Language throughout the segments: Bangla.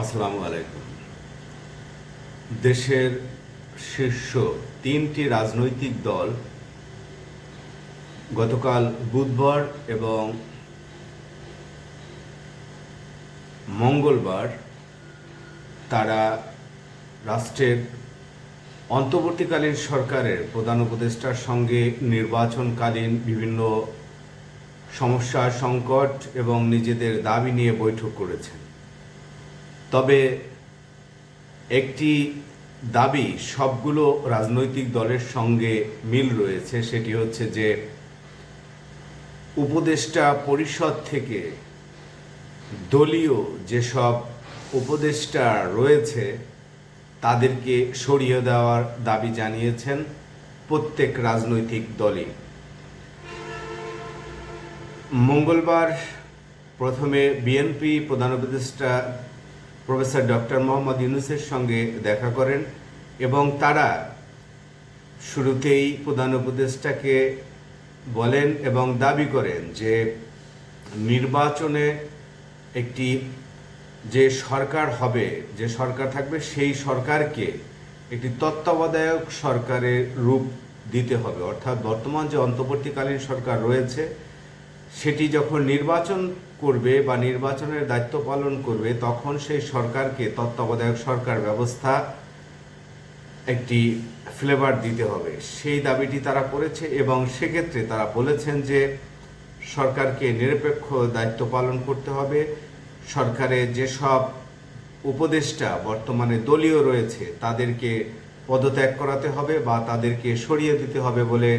আসসালামু আলাইকুম। দেশের শীর্ষ তিনটি রাজনৈতিক দল গতকাল বুধবার এবং মঙ্গলবার তারা রাষ্ট্রের অন্তর্বর্তীকালীন সরকারের প্রধান উপদেষ্টার সঙ্গে নির্বাচনকালীন বিভিন্ন সমস্যা সংকট এবং নিজেদের দাবি নিয়ে বৈঠক করেছেন। তবে একটি দাবি, সবগুলো রাজনৈতিক দলের সঙ্গে মিল রয়েছে, সেটি হচ্ছে যে উপদেষ্টা পরিষদ থেকে দলীয় যেসব উপদেষ্টা রয়েছে, তাদেরকে সরিয়ে দেওয়ার দাবি জানিয়েছেন প্রত্যেক রাজনৈতিক দলই। মঙ্গলবার প্রথমে বিএনপি প্রধান উপদেষ্টা প্রফেসর ডক্টর মোহাম্মদ ইউনুসের সঙ্গে দেখা করেন এবং তারা শুরুতেই প্রধান উপদেষ্টাকে বলেন এবং দাবি করেন যে নির্বাচনে একটি যে সরকার হবে, যে সরকার থাকবে সেই সরকারকে একটি তত্ত্বাবধায়ক সরকারের রূপ দিতে হবে। অর্থাৎ বর্তমান যে অন্তর্বর্তীকালীন সরকার রয়েছে সেটি যখন নির্বাচন করবে বা নির্বাচনের দায়িত্ব পালন করবে, তখন সেই সরকারকে তত্ত্বাবধায়ক সরকার ব্যবস্থা একটি ফ্লেভার দিতে হবে। সেই দাবিটি তারা করেছে এবং সেক্ষেত্রে তারা বলেছেন যে সরকারকে নিরপেক্ষ দায়িত্ব পালন করতে হবে। সরকারে যেসব উপদেষ্টা বর্তমানে দলীয় রয়েছে, তাদেরকে পদত্যাগ করাতে হবে বা তাদেরকে সরিয়ে দিতে হবে বলে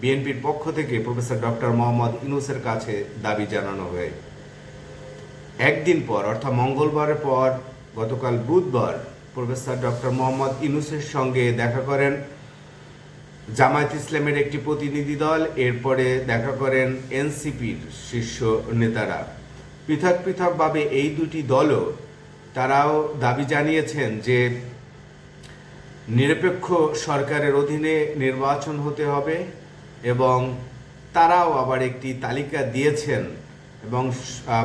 বিএনপির পক্ষ থেকে প্রফেসর ডক্টর মোহাম্মদ ইনুসের কাছে দাবি জানানো হয়। একদিন পর, অর্থাৎ মঙ্গলবারের পর, গতকাল বুধবার প্রফেসর ডক্টর মোহাম্মদ ইনুসের সঙ্গে দেখা করেন জামায়াত ইসলামের একটি প্রতিনিধি দল। এরপরে দেখা করেন এনসিপির শীর্ষ নেতারা। পৃথক পৃথকভাবে এই দুটি দলও তারাও দাবি জানিয়েছেন যে নিরপেক্ষ সরকারের অধীনে নির্বাচন হতে হবে। এবং তারাও আবার একটি তালিকা দিয়েছেন এবং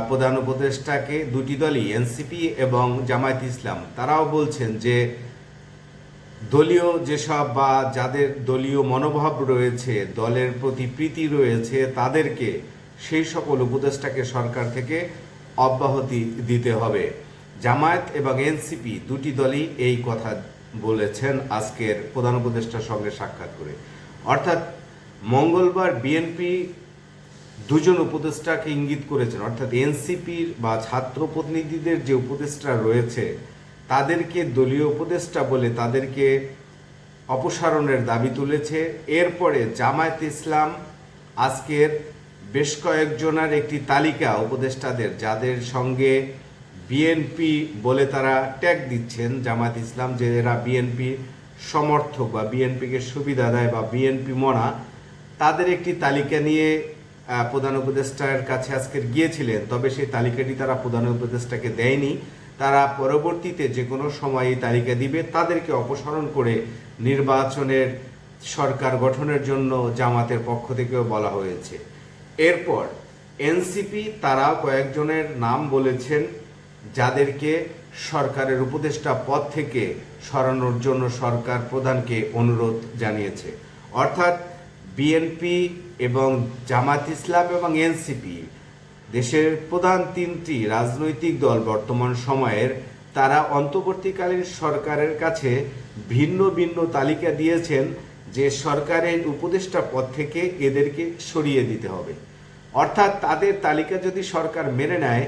প্রধান উপদেষ্টাকে দুটি দলই, এনসিপি এবং জামায়াত ইসলাম, তারাও বলছেন যে দলীয় যেসব বা যাদের দলীয় মনোভাব রয়েছে, দলের প্রতি প্রীতি রয়েছে, তাদেরকে সেই সকল উপদেষ্টাকে সরকার থেকে অব্যাহতি দিতে হবে। জামায়াত এবং এনসিপি দুটি দলই এই কথা বলেছেন আজকের প্রধান উপদেষ্টার সঙ্গে সাক্ষাৎ করে। অর্থাৎ মঙ্গলবার বিএনপি দুজন উপদেষ্টাকে ইঙ্গিত করেছেন। অর্থাৎ এনসিপির বা ছাত্র প্রতিনিধিদের যে উপদেষ্টা রয়েছে, তাদেরকে দলীয় উপদেষ্টা বলে তাদেরকে অপসারণের দাবি তুলেছে। এরপরে জামায়াত ইসলাম আজকের বেশ কয়েকজনের একটি তালিকা উপদেষ্টাদের, যাদের সঙ্গে বিএনপি বলে তারা ট্যাগ দিচ্ছেন। জামায়াত ইসলাম যে এরা বিএনপি সমর্থক বা বিএনপিকে সুবিধা দেয় বা বিএনপি মনা তাদের একটি তালিকা নিয়ে প্রধান উপদেষ্টার কাছে আজকের গিয়েছিলেন, তবে সেই তালিকাটি তারা প্রধান উপদেষ্টাকে দেয়নি। তারা পরবর্তীতে যে কোনো সময় এই তালিকা দিবে, তাদেরকে অপসারণ করে নির্বাচনের সরকার গঠনের জন্য জামাতের পক্ষ থেকেও বলা হয়েছে। এরপর এনসিপি তারা কয়েকজনের নাম বলেছেন, যাদেরকে সরকারের উপদেষ্টা পদ থেকে সরানোর জন্য সরকার প্রধানকে অনুরোধ জানিয়েছে। অর্থাৎ বিএনপি এবং জামাত ইসলাম এবং এনসিপি দেশের প্রধান তিনটি রাজনৈতিক দল বর্তমান সময়ের, তারা অন্তর্বর্তীকালীন সরকারের কাছে ভিন্ন ভিন্ন তালিকা দিয়েছেন যে সরকারের উপদেষ্টা পদ থেকে এদেরকে সরিয়ে দিতে হবে। অর্থাৎ তাদের তালিকা যদি সরকার মেনে নেয়,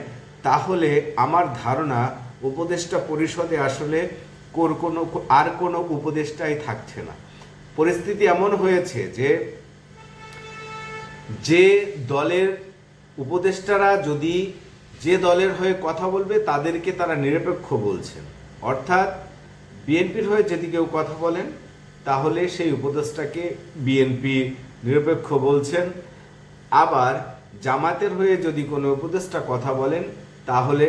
তাহলে আমার ধারণা উপদেষ্টা পরিষদে আসলে কোর কোনো, আর কোনো উপদেষ্টাই থাকছে না। পরিস্থিতি এমন হয়েছে যে যে দলের উপদেষ্টারা যদি যে দলের হয়ে কথা বলবে, তাদেরকে তারা নিরপেক্ষ বলছেন। অর্থাৎ বিএনপির হয়ে যদি কেউ কথা বলেন, তাহলে সেই উপদেষ্টাকে বিএনপি নিরপেক্ষ বলছেন। আবার জামাতের হয়ে যদি কোনো উপদেষ্টা কথা বলেন, তাহলে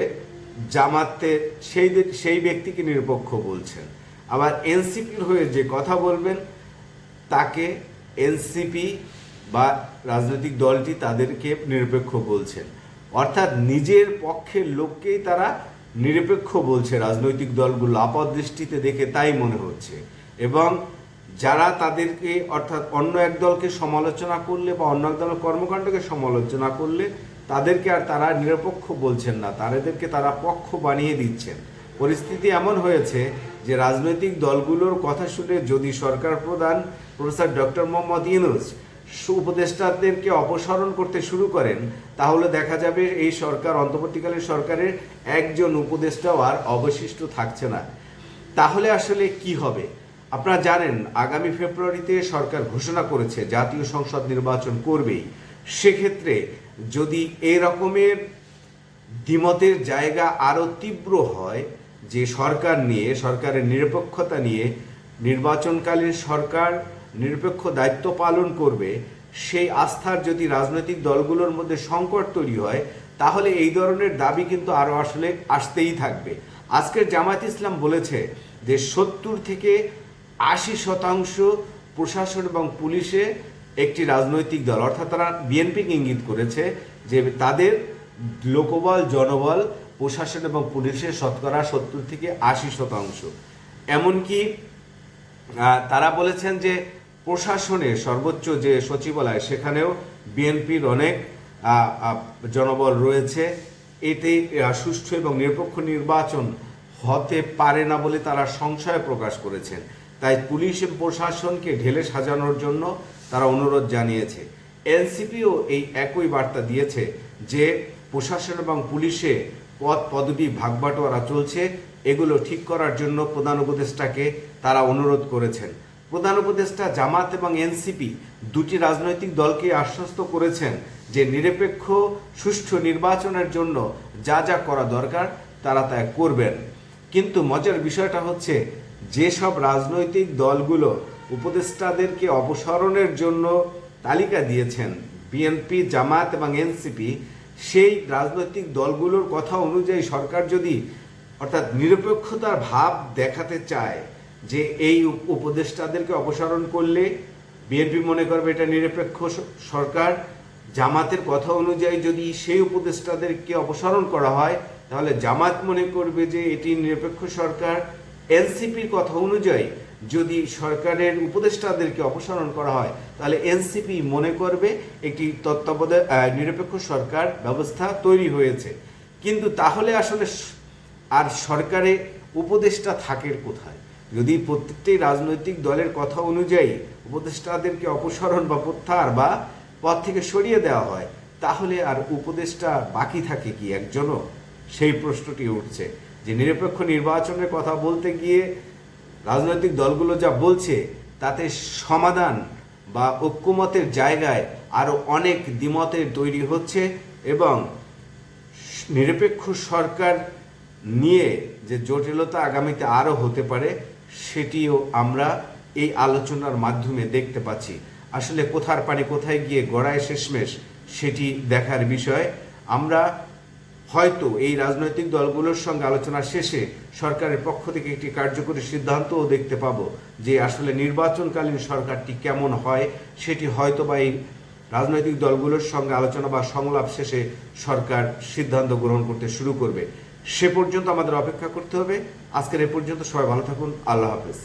জামাতে সেই সেই ব্যক্তিকে নিরপেক্ষ বলছেন। আবার এনসিপির হয়ে যে কথা বলবেন তাকে এনসিপি বা রাজনৈতিক দলটি তাদেরকে নিরপেক্ষ বলছেন অর্থাৎ নিজের পক্ষের লোককেই তারা নিরপেক্ষ বলছে। রাজনৈতিক দলগুলো আপাত দৃষ্টিতে দেখে তাই মনে হচ্ছে। এবং যারা তাদেরকে অর্থাৎ অন্য এক দলকে সমালোচনা করলে বা অন্য এক দলের কর্মকাণ্ডকে সমালোচনা করলে তাদেরকে আর তারা নিরপেক্ষ বলছেন না। তাদেরকে তারা পক্ষ বানিয়ে দিচ্ছেন। পরিস্থিতি এমন হয়েছে যে রাজনৈতিক দলগুলোর কথা শুনে যদি সরকার প্রধান প্রফেসর ডক্টর মোহাম্মদ ইউনুস উপদেষ্টাদেরকে অপসারণ করতে শুরু করেন, তাহলে দেখা যাবে এই সরকার, অন্তর্বর্তীকালীন সরকারের একজন উপদেষ্টাও আর অবশিষ্ট থাকছে না। তাহলে আসলে কি হবে? আপনারা জানেন, আগামী ফেব্রুয়ারিতে সরকার ঘোষণা করেছে জাতীয় সংসদ নির্বাচন করবেই। সেক্ষেত্রে যদি এই রকমের দ্বিমতের জায়গা আরও তীব্র হয় যে সরকার নিয়ে, সরকারের নিরপেক্ষতা নিয়ে নির্বাচনকালীন সরকার নিরপেক্ষ দায়িত্ব পালন করবে, সেই আস্থার যদি রাজনৈতিক দলগুলোর মধ্যে সংকট তৈরি হয়, তাহলে এই ধরনের দাবি কিন্তু আরও আসলে আসতেই থাকবে। আজকের জামায়াত ইসলাম বলেছে যে সত্তর থেকে আশি শতাংশ প্রশাসন এবং পুলিশে একটি রাজনৈতিক দল, অর্থাৎ তারা বিএনপিকে ইঙ্গিত করেছে যে তাদের লোকবল, জনবল প্রশাসন এবং পুলিশের শতকরা সত্তর থেকে আশি শতাংশ। এমনকি তারা বলেছেন যে প্রশাসনে সর্বোচ্চ যে সচিবালয়, সেখানেও বিএনপির অনেক জনবল রয়েছে। এতে সুষ্ঠু এবং নিরপেক্ষ নির্বাচন হতে পারে না বলে তারা সংশয় প্রকাশ করেছেন। তাই পুলিশ প্রশাসনকে ঢেলে সাজানোর জন্য তারা অনুরোধ জানিয়েছে। এনসিপিও এই একই বার্তা দিয়েছে যে প্রশাসন এবং পুলিশে পদ পদবি, ভাগবাটোয়ারা চলছে। এগুলো ঠিক করার জন্য প্রধান উপদেষ্টাকে তারা অনুরোধ করেছেন। প্রধান উপদেষ্টা, জামাত এবং এনসিপি দুটি রাজনৈতিক দলকে আশ্বস্ত করেছেন যে নিরপেক্ষ, সুষ্ঠু নির্বাচনের জন্য যা যা করা দরকার তারা তা করবেন। কিন্তু মজার বিষয়টা হচ্ছে, যেসব রাজনৈতিক দলগুলো উপদেষ্টাদেরকে অপসারণের জন্য তালিকা দিয়েছেন, বিএনপি, জামাত এবং এনসিপি সেই রাজনৈতিক দলগুলোর কথা অনুযায়ী সরকার যদি অর্থাৎ নিরপেক্ষতার ভাব দেখাতে চায় যে এই উপদেষ্টাদেরকে অপসারণ করলে বিএনপি মনে করবে এটা নিরপেক্ষ সরকার, জামাতের কথা অনুযায়ী যদি সেই উপদেষ্টাদেরকে অপসারণ করা হয়, তাহলে জামাত মনে করবে যে এটি নিরপেক্ষ সরকার। এনসিপির কথা অনুযায়ী যদি সরকারের উপদেষ্টাদেরকে অপসারণ করা হয়, তাহলে এনসিপি মনে করবে একটি তত্ত্বাবধায়ক নিরপেক্ষ সরকার ব্যবস্থা তৈরি হয়েছে। কিন্তু তাহলে আসলে আর সরকারে উপদেষ্টা থাকের কোথায়? যদি প্রত্যেকটি রাজনৈতিক দলের কথা অনুযায়ী উপদেষ্টাদেরকে অপসারণ বা প্রত্যাহার বা পদ থেকে সরিয়ে দেওয়া হয়, তাহলে আর উপদেষ্টা বাকি থাকে কি একজনও? সেই প্রশ্নটি উঠছে যে নিরপেক্ষ নির্বাচনের কথা বলতে গিয়ে রাজনৈতিক দলগুলো যা বলছে, তাতে সমাধান বা ঐক্যমতের জায়গায় আরও অনেক দ্বিমতের তৈরি হচ্ছে এবং নিরপেক্ষ সরকার নিয়ে যে জটিলতা আগামীতে আরও হতে পারে, সেটিও আমরা এই আলোচনার মাধ্যমে দেখতে পাচ্ছি। আসলে কোথার পানি কোথায় গিয়ে গড়ায় শেষমেশ, সেটি দেখার বিষয়। আমরা হয়তো এই রাজনৈতিক দলগুলোর সঙ্গে আলোচনা শেষে সরকারের পক্ষ থেকে একটি কার্যকরী সিদ্ধান্তও দেখতে পাবো যে আসলে নির্বাচনকালীন সরকারটি কেমন হয়, সেটি হয়তো বা এই রাজনৈতিক দলগুলোর সঙ্গে আলোচনা বা সংলাপ শেষে সরকার সিদ্ধান্ত গ্রহণ করতে শুরু করবে। সে পর্যন্ত আমাদের অপেক্ষা করতে হবে। আজকের এ পর্যন্ত সবাই ভালো থাকুন। আল্লাহ হাফেজ।